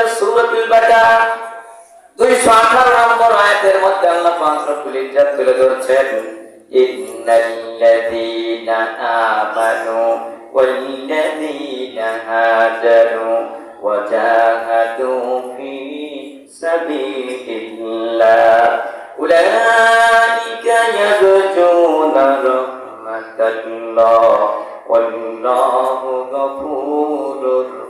মধ্যে সূরাতুল বাকারা 218 নম্বর আয়াতের মধ্যে আল্লাহ পাক রব্বুল ইজ্জত তুলে ধরছেন, ইন্নাল্লাযীনা আমানু ওয়াল্লাযীনা হাজারু ওয়াজাহাদু ফি সাবিলিল্লাহ, উলাইকা ইয়ারজুনা রাহমাতাল্লাহ, ওয়াল্লাহু গফুরুর রহিম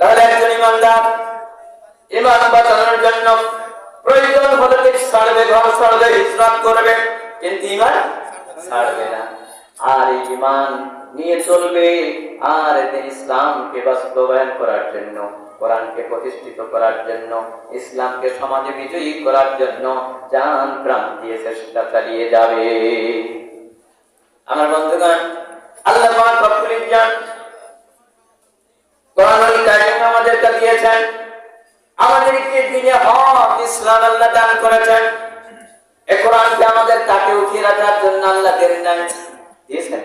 তাহলে একজন ইমানদার, ইমান বাঁচানোর জন্য প্রয়োজন হলে ছাড়বে, ঘর ছাড়বে হিজরত করবে, কিন্তু ইমান ছাড়বে না। আর ইমান নিয়ে চলবে আর ইসলামকে বাস্তবায়ন করার জন্য, কোরআনকে প্রতিষ্ঠিত করার জন্য, ইসলামকে সমাজে বিজয়ী করার জন্য জান প্রাণ দিয়ে চেষ্টা চালিয়ে যাবে। আমার বন্ধুগণ, আল্লাহ রব্বুল ইজ্জত কারীম আমাদেরকে দিয়েছেন। আমাদেরকে দিনে হক ইসলাম আল্লাহ দান করেছেন। এ কোরআনকে আমাদের কাছে উঠিয়ে রাখার জন্য আল্লাহ দেন নাই। দিয়েছেন।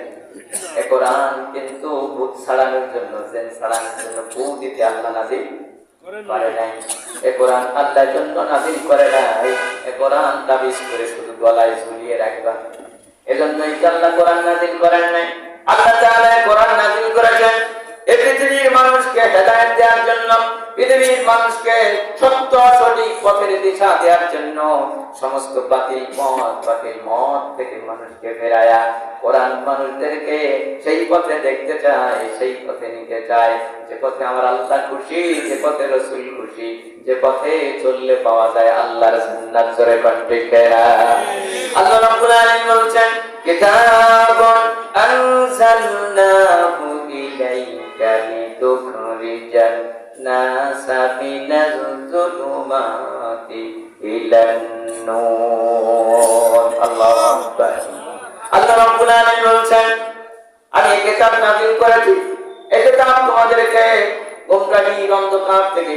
এ কোরআন কিন্তু ভূত ছাড়ানোর জন্য জেন ছাড়ানোর জন্য ফু দিতে আল্লাহ নাজিল করে নাই। এ কোরআন আল্লাহর জন্য নাজিল করে নাই। এ কোরআন তাবিজ করে শুধু গলায় ঝুলিয়ে রাখবা। এজন্যই তো আল্লাহ কোরআন নাজিল করেন। মানুষকে সত্য সঠিক পথের দিশা দেওয়ার জন্য সমস্ত বাতিল মত বাতিল মত থেকে মানুষকে ফেরায়া কোরআন মানুষদেরকে সেই পথে দেখতে চায়, সেই পথে নিতে চায়। যে পথে আমার আল্লাহ খুশি, যে পথে রসুল খুশি, যে পথে চললে পাওয়া যায় আল্লাহর সুন্নাত জোরে কণ্ঠে আল্লাহ রাব্বুল আলামিন বলছেন, কিতাবুন আনজালনাহু ইলাইকা লিতুখরিজান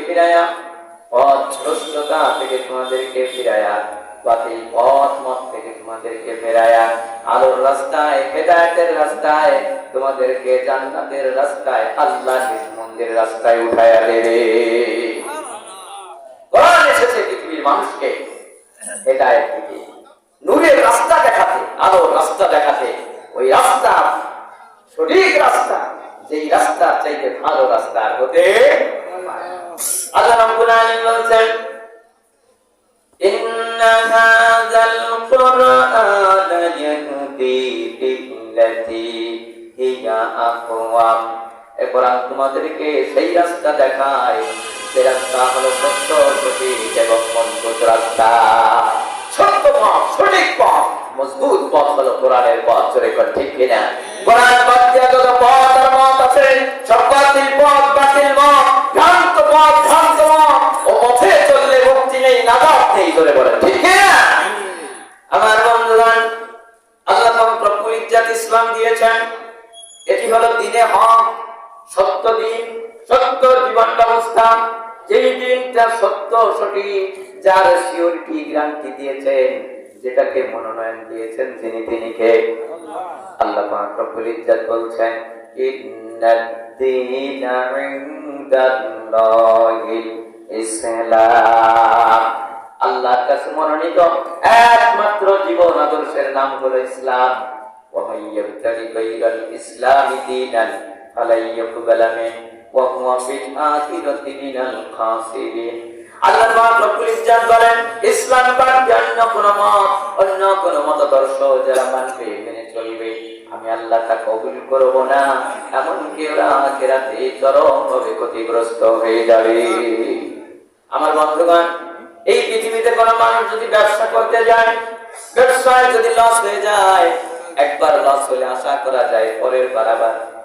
ফিরায়া পথ ভ্রষ্টতা থেকে তোমাদেরকে ফিরায়া বাতিল পথ মত থেকে তোমাদেরকে ফেরায়া আলোর রাস্তায় হেদায়েতের রাস্তায় তোমাদেরকে জান্নাতের রাস্তায় আল্লাহ মন্দির রাস্তায় উঠায়া দেবে কোরআন এসেছে পৃথিবীর মানুষকে হেদায়েত দিকে নূরের রাস্তা দেখাতে আলোর রাস্তা দেখাতে ওই রাস্তা সঠিক রাস্তা যেই রাস্তার চাইতে ভালো রাস্তা আর হতে পারে না। আল্লাহ রাব্বুল আলামিন বলছেন إن هذا القرآن يهدي للتي هي أقوم এ কোরআন তোমাদেরকে সেই রাস্তা দেখায়। যে রাস্তা হলো সত্য সঠিক এবং মজবুত রাস্তা। সত্য পথ সঠিক পথ। মজবুত পথ হলো কোরআনের পথ জোরে কর ঠিক কিনা? কোরআন দিয়া যত পথ আর মত আছে সব বাতিল পথ বাতিল মত ভ্রান্ত পথ ভ্রান্ত মত ও পথে চললে মুক্তি নেই নাজাত নেই জোরে বলেন সঠিক যার সিওরিটি গ্রান্টি দিয়েছেন, যেটাকে মনোনয়ন দিয়েছেন যিনি তিনি কে আল্লাহ রব্বুল ইজ্জত বলছেন আল্লাহর কাছে মনোনীত একমাত্র জীবন আদর্শের নাম হলো ইসলাম। ইসলামী দিনান ফালাইয়াকুবালামে ওয়া হুয়া ফিল আখিরাতি মিনাল খাসিরিন। আল্লাহ পাক ক্ষতিগ্রস্ত হয়ে যাবে। আমার বন্ধুগণ, এই পৃথিবীতে কোন মানুষ যদি ব্যবসা করতে যায়, ব্যবসায় যদি লস হয়ে যায়, একবার লস হলে আশা করা যায়, পরের বার আবার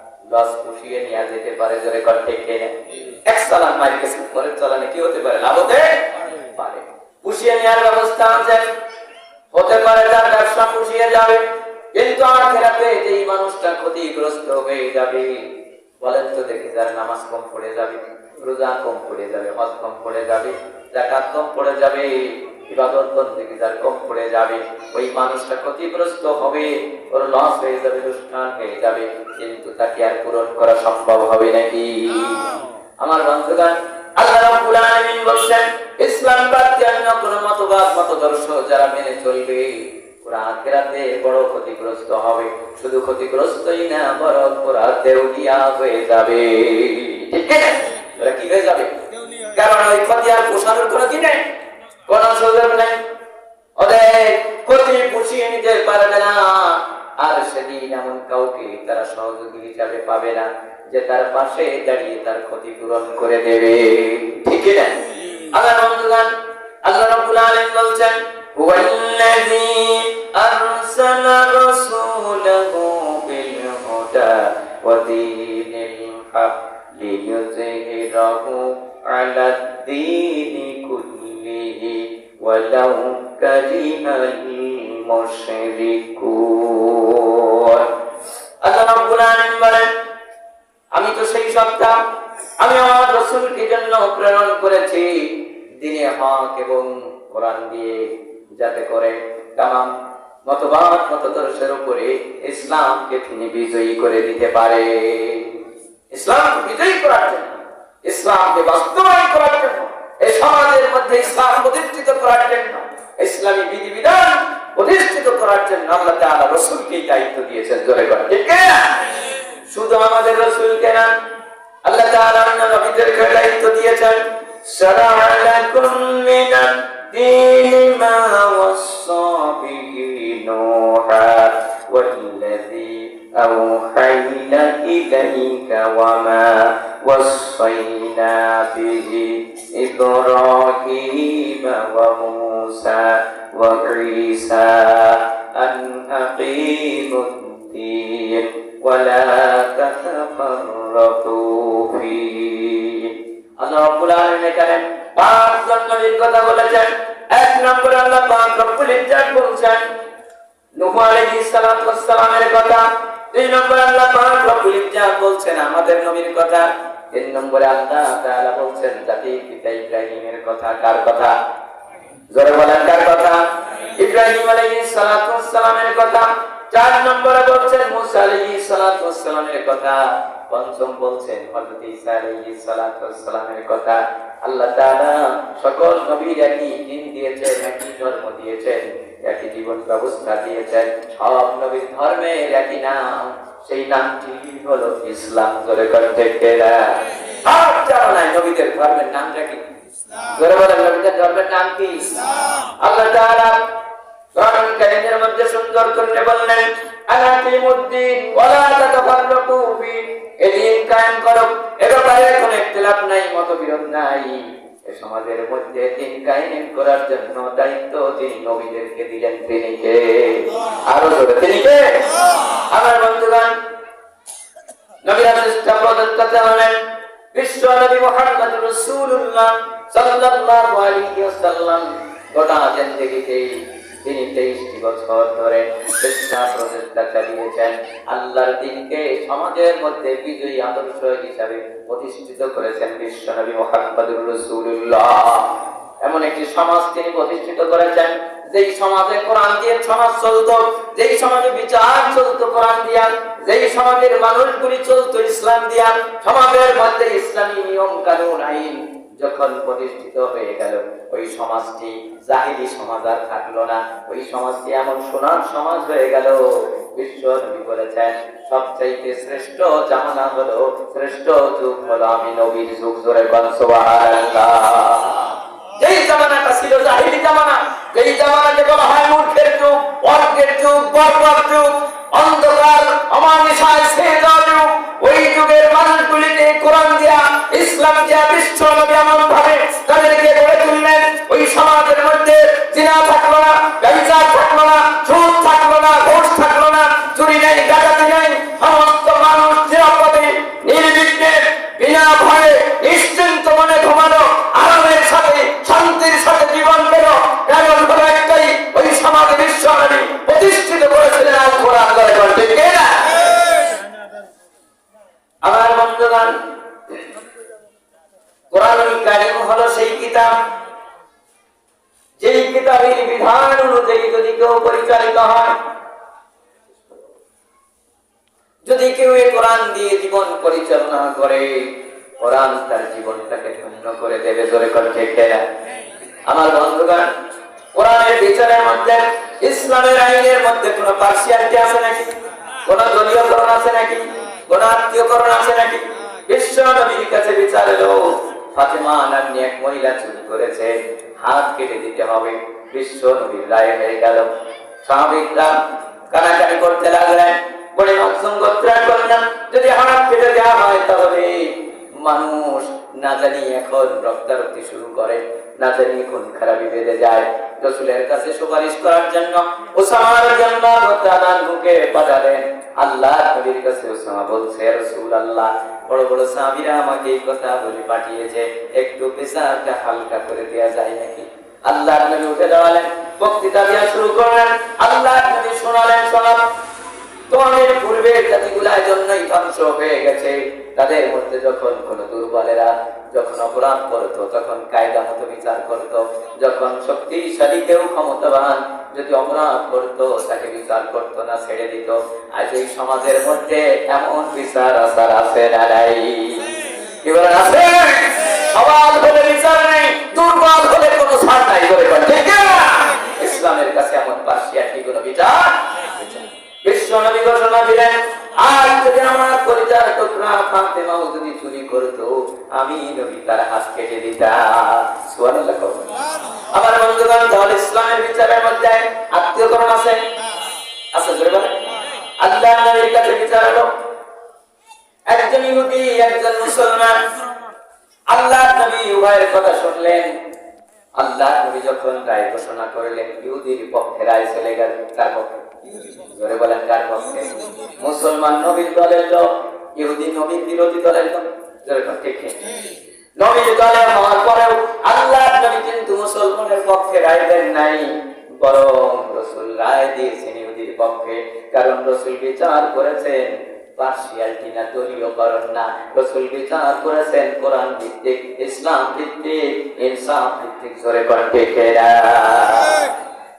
ক্ষতিগ্রস্ত হয়ে যাবে, বলেন তো দেখি যার নামাজ কম পড়ে যাবে, রোজা কম পড়ে যাবে, হজ কম পড়ে যাবে জাকাত কম পড়ে যাবে। ইবাদত বন্দেগী যার কম পড়ে যাবে ওই মানুষটা ক্ষতিগ্রস্ত হবে ওর লস হয়ে যাবে অনুষ্ঠান হয়ে যাবে কিন্তু তাকে আর পূরণ করা সম্ভব হবে নাকি? আমার বন্ধুগণ আল্লাহ রাব্বুল আলামিন বলেন ইসলাম বাদ দিয়ে অন্য মতবাদ মতদর্শ যারা মেনে চলবে ওরা আখেরাতে বড় ক্ষতিগ্রস্ত হবে শুধু ক্ষতিগ্রস্তই না বরং ওরা দেউলিয়া হয়ে যাবে। ঠিক আছে? ওরা কি হয়ে যাবে? কারণ ওই ক্ষতি আর পোষানোর কোনো কি নেই। কোনো সুযোগ নেই। ওদের কাউকে পাবে না যে তার পাশে তার ক্ষতি করে দেবে। বলছেন হুয়াল্লাযী আরসালা রাসূলাহু বিল হুদা ওয়া দীনিল হক লিইয়ুযহিরাহু আলা দ্দীনি কুল্লিহি ওয়ালাউ কারিহাল মুশরিকুন আল্লাহ রাব্বুল আলামিন বলেন, আমি তো সেই সত্তা, আমি আমার রসুলকে জন্য প্রেরণ করেছি, দিনে হক এবং কোরআন দিয়ে যাতে করে তাম মতবাদ, মতদর্শের উপরে ইসলামকে তিনি বিজয়ী করে দিতে পারে। ইসলাম বিজয়ী করার জন্য, ইসলামকে বাস্তবায়ন করার জন্য এই সমাজের মধ্যে ইসলাম প্রতিষ্ঠিত করার জন্য ইসলামী বিধিবিধান প্রতিষ্ঠিত করার জন্য আল্লাহ তাআলা রসুলকেই দায়িত্ব দিয়েছেন জোরে করে ঠিক না শুধু আমাদের রসুলকে না আল্লাহ তাআলা অন্য নবীদেরকে দায়িত্ব দিয়েছেন شرع لكم من الدين ما وصى به نوحا والذي أوحينا إليك وما وصينا به إبراهيم وموسى وعيسى أن أقيموا الدين ولا تتفرقوا فيه আল্লাহ রাব্বুল আলামিন এখানে পাঁচ জন নবীর কথা বলেছেন এক নম্বরে আল্লাহ পাক রব্বুল ইজ্জাত বলছেন নূহ আলাইহিস সালাতু ওয়াস সালামের কথা দুই নম্বরে আল্লাহ পাক রব্বুল ইজ্জাত বলছেন, আমাদের নবীর কথা। তিন নম্বরে আল্লাহ তাআলা বলছেন, জাতি পিতা ইব্রাহিমের কথা, কার কথা? জোরে বলেন, কার কথা? ইব্রাহিম আলাইহিস সালাতু সালামের কথা। চার নম্বরে বলছেন, মুসা আলাইহিস সালাতু সালামের কথা। পঞ্চম বলছেন, হযরত ঈসা আলাইহিস সালাতু সালামের কথা। আল্লাহ তাআলা সকল নবীর একই দিন দিয়েছেন, একই জন্ম দিয়েছেন। একই জীবন ব্যবস্থা দিয়েছেন। সব নবীর ধর্মের একই নাম। সেই নামটি হলো ইসলাম কেরা নাই নবীদের ধর্মের নামটা কি? জোরে বলেন, নবীদের ধর্মের নাম কি? আল্লাহ নাই। সমাজের মধ্যে দিন কায়েম করার জন্য দায়িত্ব তিনি নবীদেরকে দিলেন তিনি কে? আরও জোরে, তিনি কে? আমার বন্ধুগণ, নবীরা প্রদত্ত বিশ্ব নবী মোহাম্মদ রসুল্লাহ সাল্লাল্লাহু আলাইহি ওয়াসাল্লাম গোটা তিনি তেইশটি বছর ধরে চেষ্টা প্রচেষ্টা চালিয়েছেন। আল্লাহর দিনকে সমাজের মধ্যে বিজয়ী আদর্শ হিসাবে প্রতিষ্ঠিত করেছেন বিশ্ব নবী মোহাম্মদুর রসুল্লাহ এমন একটি সমাজ তিনি প্রতিষ্ঠিত করেছেন, যেই সমাজে কোরআন দিয়ে সমাজ চলতো, যেই সমাজে বিচার চলতো কোরআন দিয়া, যেই সমাজের মানুষগুলি চলতো ইসলাম দিয়া, সমাজের মধ্যে ইসলামী নিয়ম কানুন আইন যখন প্রতিষ্ঠিত হয়ে গেল, ওই সমাজটি জাহিলি সমাজ আর থাকল না। ওই সমাজটি এমন সোনার সমাজ হয়ে গেল। বিশ্ব বলেছেন, সবচাইতে শ্রেষ্ঠ জামানা হলো, শ্রেষ্ঠ যুগ হলো আমি নবীর যুগ। যেই জামানাটা ছিল জামানা, যেই হয় মূর্খের যুগ অর্ঘের যুগ বর্বর যুগ, অন্ধকার, অমানিসায় যাওয়া যুগ ওই যুগের মানুষগুলিকে কোরআন দিয়া, ইসলাম দিয়া, বিশ্ব নবী এমন ভাবে তাদেরকে গড়ে তুললেন। ওই সমাজের মধ্যে জিনা থাকল না। পার্সিয়ালিটি আছে নাকি? কোন দলীয়করণ আছে নাকি? কোন আত্মীয়করণ আছে নাকি? বিশ্ব নবীর কাছে বিচার এলো। ফাতেমা নামনি এক মহিলা চুরি করেছে। হাত কেটে দিতে হবে। বিশ্ব নবীর রায় হয়ে গেল। স্বাভাবিকরা কানাকানি করতে লাগলেন। বলে মাকসুম গোত্রান করলাম। যদি হাত কেটে দেওয়া হয় তাহলে মানুষ না জানি এখন রক্তারক্তি শুরু করে, না জানি কোন খারাপি বেঁধে যায়। রসুলের কাছে সুপারিশ করার জন্য ওসামার জন্য মুখে পাঠালেন। আল্লাহ নবীর কাছে ওসামা বলছে রসুল আল্লাহ বড় বড় সাহাবীরা আমাকে এই কথা বলে পাঠিয়েছে, একটু পেশাটা হালকা করে দেওয়া যায় নাকি? আল্লাহ নবী উঠে দাঁড়ালেন, বক্তৃতা দেওয়া শুরু করলেন। আল্লাহ নবী শোনালেন শোনাব তোমাদের পূর্বের জাতিগুলার জন্যই ধ্বংস হয়ে গেছে। তাদের মধ্যে যখন কোন দুর্বলেরা, যখন অপরাধ করতো তখন কায়দা মতো বিচার করতো, যখন শক্তিশালী কেউ ক্ষমতাবান যদি অপরাধ করতো, তাকে বিচার করতো না, ছেড়ে দিত। আজ এই সমাজের মধ্যে এমন বিচার আচার আছে ইসলামের কাছে এমন পার্সিয়াটি কোনো বিচার। বিশ্ব নবী ঘোষণা দিলেন আর তার একজন মুসলমান। আল্লাহ নবী উভয়ের কথা শুনলেন। আল্লাহ নবী যখন রায় ঘোষণা করলেন, ইহুদির পক্ষে রায় চলে গেল, কার পক্ষে? জোরে বলেন কার পক্ষে? মুসলমান নবীর দলের লোক, ইহুদি নবীর বিরোধী দলের লোক। জোরে ঠিক নবীর দলে হওয়ার পরেও আল্লাহ নবী কিন্তু মুসলমানের পক্ষে রায় দেন নাই, বরং রসুল রায় দিয়েছেন ইহুদির পক্ষে, কারণ রসুল বিচার করেছেন না না। রসুল বিচার করেছেন কোরআন ভিত্তিক, ইসলাম ভিত্তিক, ইনসাফ ভিত্তিক, জোরে করেন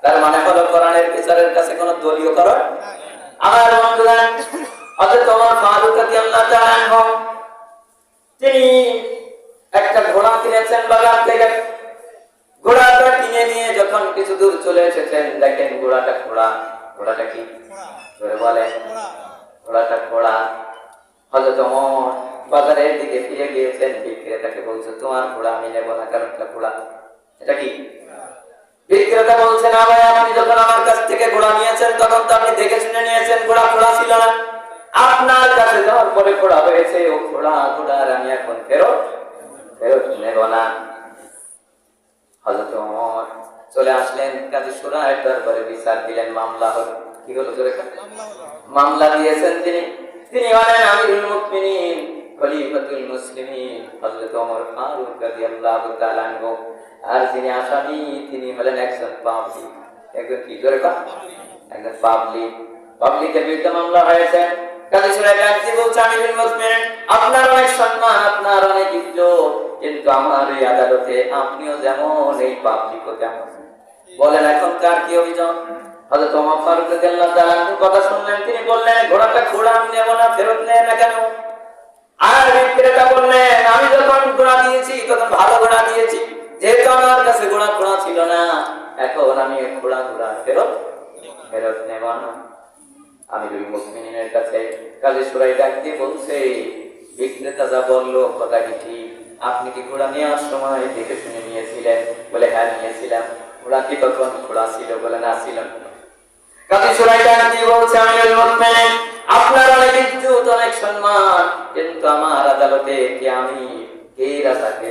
তার মানে হলো কোরআনের বিচারের কাছে কোনো দলীয়করণ আমার বন্ধুরা অথচ তোমার ফারুক রাদিয়াল্লাহু তাআলা তিনি একটা ঘোড়া কিনেছেন বাজার থেকে। ঘোড়াটা কিনে নিয়ে যখন কিছু দূর চলে এসেছেন, দেখেন ঘোড়াটা ঘোড়া, ঘোড়াটা কি? ধরে বলে ঘোড়াটা ঘোড়া। হজরত ওমর বাজারের দিকে ফিরে গিয়েছেন, বিক্রেতাকে বলছে, তোমার ঘোড়া আমি নেব না কারণ এটা ঘোড়া। এটা কি? বিক্রেতা বলছে, না আপনি যখন আমার কাছ থেকে ঘোড়া নিয়েছেন, তখন তো আপনি দেখে শুনে নিয়েছেন, ঘোড়া ঘোড়া ছিল না। আপনার কাছে যাওয়ার পরে ঘোড়া হয়েছে, ও ঘোড়া, ঘোড়ার আমি এখন ফেরত ফেরত নেব না। হযরত ওমর চলে আসলেন, কাজী সুরায়ের বিচার দিলেন, মামলা হলো, কি হলো মামলা দিয়েছেন তিনি। তিনি মুসলিমিন। হযরত ওমর ফারুক আর যিনি আসামি, তিনি হলেন একজন পাবলিক। একজন কি? কান? একজন পাবলিক। পাবলিকের বিরুদ্ধে মামলা হয়েছে। যেমন বলেন, এখন কার কি তোমার কথা শুনলেন, তিনি বললেন, ঘোড়াটা ঘোড়া নেব না, ফেরত নেয় না কেন? আর বিক্রেতা বললেন, আমি যখন ঘোড়া দিয়েছি, তখন ভালো ঘোড়া দিয়েছি। যেহেতু আমার কাছে ছিল না, এখন আমি ঘোড়া ফেরত ফেরত নেব না। আমি দুই কাছে সুরাই ডাক দিয়ে বলছে, বিক্রেতা যা বলল, কথা কি ঠিক? আপনি কি ঘোড়া নেওয়ার সময় দেখে শুনে নিয়েছিলেন? বলে হ্যাঁ নিয়েছিলাম। ঘোড়া কি তখন ঘোড়া ছিল, বলে, না, ছিল। কাজী সুরাই ডাক দিয়ে বলছে আমি আপনার অনেক ইজ্জত, অনেক সম্মান, কিন্তু আমার আদালতে কি আমি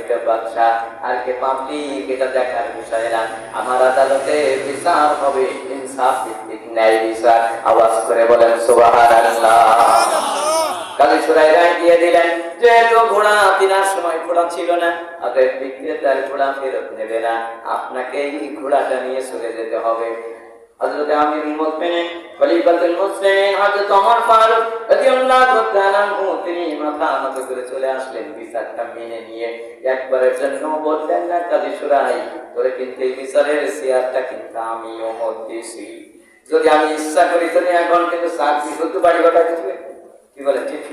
কে বাদশা আর কে পাবলিক, এটা দেখার বিষয় না। আমার আদালতে বিচার হবে, ইনসাফ ভিত্তিক ন্যায় বিচার। আওয়াজ করে বলেন ঘোড়া সময় ছিল না ঘোড়া ফেরত নেবে না। ঘোড়াটা নিয়ে চলে যেতে হবে। হযরত আমিরুল মুমিনিন খলিফাতুল মুসলিমিন হযরত ওমর ফারুক রাদিয়াল্লাহু তাআলা আনহু, তিনি মাথা করে চলে আসলেন বিচারটা মেনে নিয়ে। একবারের জন্য বললেন, না কাজী সুরাই, তোরে কিন্তু এই বিচারের চেয়ারটা কিন্তু আমি ওমর দিয়েছি যদি আমি ইচ্ছা করি তো এখন কিন্তু চাকরি শুধু বাড়ি ঘটা দিবে। কি বলে, ঠিক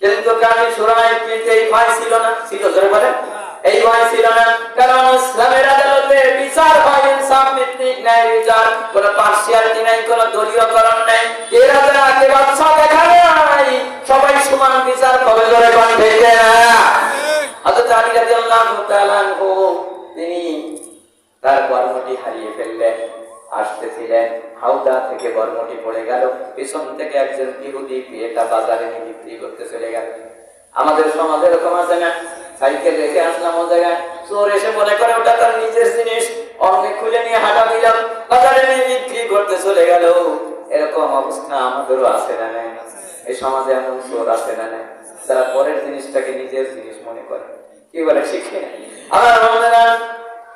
কিন্তু কাজী সুরাই, কিন্তু এই ভয় ছিল না। ছিল ধরে বলে এই ভয় ছিল না, কারণ ইসলামের আদালতে বিচার হয় ইনসাফ ভিত্তিক ন্যায় বিচার, কোনো পার্সিয়ালিটি নাই, কোনো দলীয়করণ নাই। কে রাজা কে বাদশা দেখা নাই। সবাই সমান বিচার কবে ধরে কোন ঠিক না। হযরত আলী রাদিয়াল্লাহু তাআলা তিনি তার বর্মটি হারিয়ে ফেললেন, আসতেছিলেন, হাওদা থেকে বর্মটি পড়ে গেল, পিছন থেকে একজন ইহুদি এটা বাজারে নিয়ে বিক্রি করতে চলে গেল। আমাদের সমাজে এরকম আছে না? সাইকেল রেখে আসলাম ও জায়গায়। চোর এসে মনে করে ওটা তার নিজের জিনিস। অন্য খুলে নিয়ে হাঁটা দিলাম। বাজারে নিয়ে বিক্রি করতে চলে গেল। এরকম অবস্থা আমাদেরও আছে না নাই এই সমাজে এমন চোর আছে না নাই তারা পরের জিনিসটাকে নিজের জিনিস মনে করে। কি বলে শিখে আমার মনে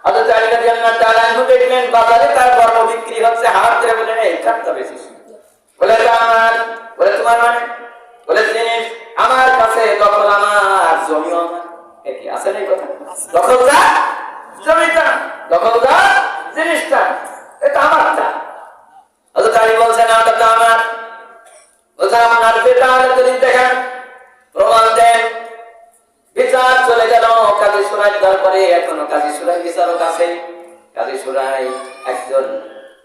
হযরত আলী রাদিয়াল্লাহু তাআলা আনহু দেখলেন, বাজারে তার বর্ম বিক্রি হচ্ছে হাত ধরে বললেন, এই কাটটা বেশি। বলে আমার বলে, তোমার মানে? বলে কাছে দখল আমার জমি আমার। এটি আছে না কথা? দখলদার জমিটা। দখলদার জিনিসটা। এটা আমারটা। বলছেন না ওটা আমার। বলছে আপনার তো দেখেন, প্রমাণ দেন। বিচার চলে গেল। কাজী সুরাই তারপরে এখনও কাজী সুরাই বিচারক আছে। কাজী সুরাই একজন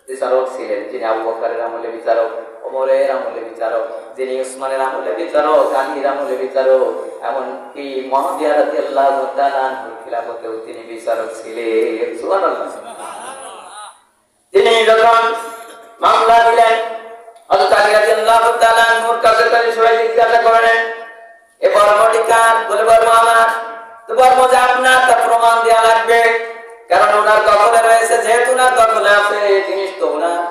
বিচারক ছিলেন, যিনি আবু বকরের আমলে বিচারক, ওমরের আমলে বিচারক, যিনি উসমানের আমলে বিচারক, আলীর আমলে বিচারক, এমনকি খিলাফতেও তিনি বিচারক ছিলেন। তিনি যখন মামলা দিলেন এ বলে তো আপনার তা প্রমাণ দেওয়া লাগবে? কারণ ওনার দখলে রয়েছে, যেহেতু ওনার দখলে আছে জিনিস তো ওনার।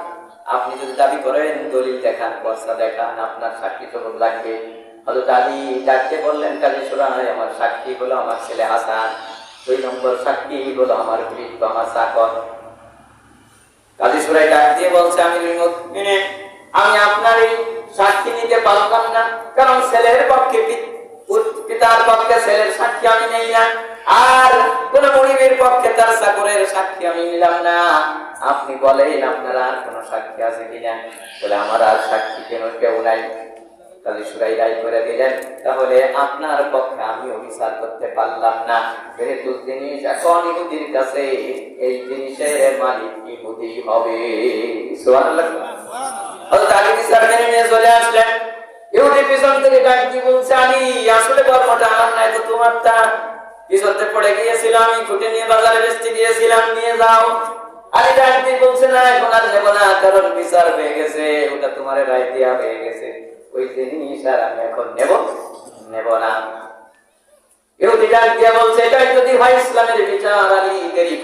আপনি যদি দাবি করেন, দলিল দেখান পর্সা দেখান, আপনার সাক্ষী তো লাগবে। হয়তো দাদি ডাকতে বললেন, কাজী সুরাই আমার সাক্ষী হলো আমার ছেলে হাসান। দুই নম্বর সাক্ষী হলো আমার বৃদ্ধ আমার চাকর কাজী সুরাই ডাক দিয়ে বলছে, আমি আমি আপনার এই সাক্ষী নিতে পারলাম না। কারণ ছেলের পক্ষে পিতার পক্ষে ছেলের সাক্ষী আমি নেই না। আর কোন গরিবের পক্ষে তার চাকরের সাক্ষী আমি নিলাম না। আপনি বলেন, আপনার আর কোন সাক্ষী আছে কিনা? বলে, আমার আর সাক্ষী কেন, কেউ নাই। কাজী সুরাই রায় করে দিলেন। তাহলে আপনার পক্ষে আমি অভিসার করতে পারলাম না। যেহেতু জিনিস এখন ইহুদির কাছে, এই জিনিসের মালিক ইহুদি হবে। চলে আসলেন। ইহুদি পিছন থেকে ডাক দিয়ে বলছে, আলী, আসলে বর্মটা আমার নাই তো তোমার তোমারটা? পিছনতে পড়ে গিয়েছিল আমি খুঁটে নিয়ে বাজারে বেচতে গিয়েছিলাম, নিয়ে যাও। আলী ডাক বলছে, না, এখন আর নেব না, কারণ বিচার হয়ে গেছে, ওটা তোমার রায় দেওয়া হয়ে গেছে। ওই জিনিস আর আমি এখন নেব নেব না। বলছে, এটাই যদি হয় ইসলামের বিচার আলী দেরি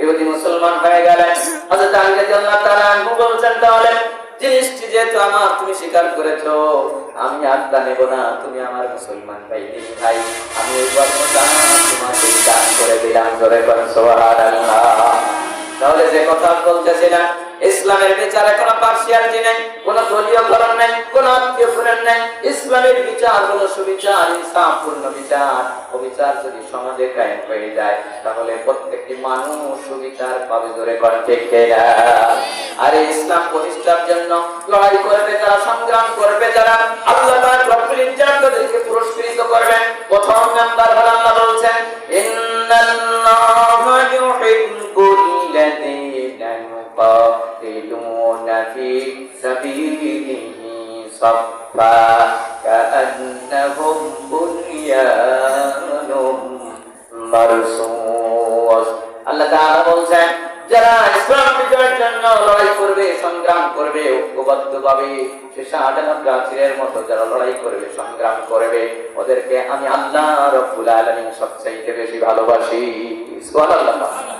ইহুদি মুসলমান হয়ে গেলেন। হযরত আলী রাদিয়াল্লাহু তাআলা আমার, তুমি স্বীকার করেছ, আমি আত্মা নেব না, তুমি আমার মুসলমান ভাই ভাই, আমি তোমাকে দান করে দিলাম, জোরে করেন তাহলে যে কথা বলতেছিলাম ইসলামের বিচারে কোনো পার্সিয়ালিটি নেই, কোনো দলীয়করণ নেই, কোনো আত্মীয়করণ নেই। ইসলামের বিচার হলো সুবিচার, ইনসাফপূর্ণ বিচার। ও বিচার যদি সমাজে কায়েম হয়ে যায়, তাহলে প্রত্যেকটি মানুষ সুবিচার পাবে ধরে করে ঠিক আর ইসলাম প্রতিষ্ঠার জন্য লড়াই করবে যারা, সংগ্রাম করবে যারা, আল্লাহ রব্বুল ইজ্জাত প্রাচীরের মতো যারা লড়াই করবে, সংগ্রাম করবে, ওদেরকে আমি আল্লাহ রব্বুল আলামিন সবচাইতে বেশি ভালোবাসি। সুবহানাল্লাহ।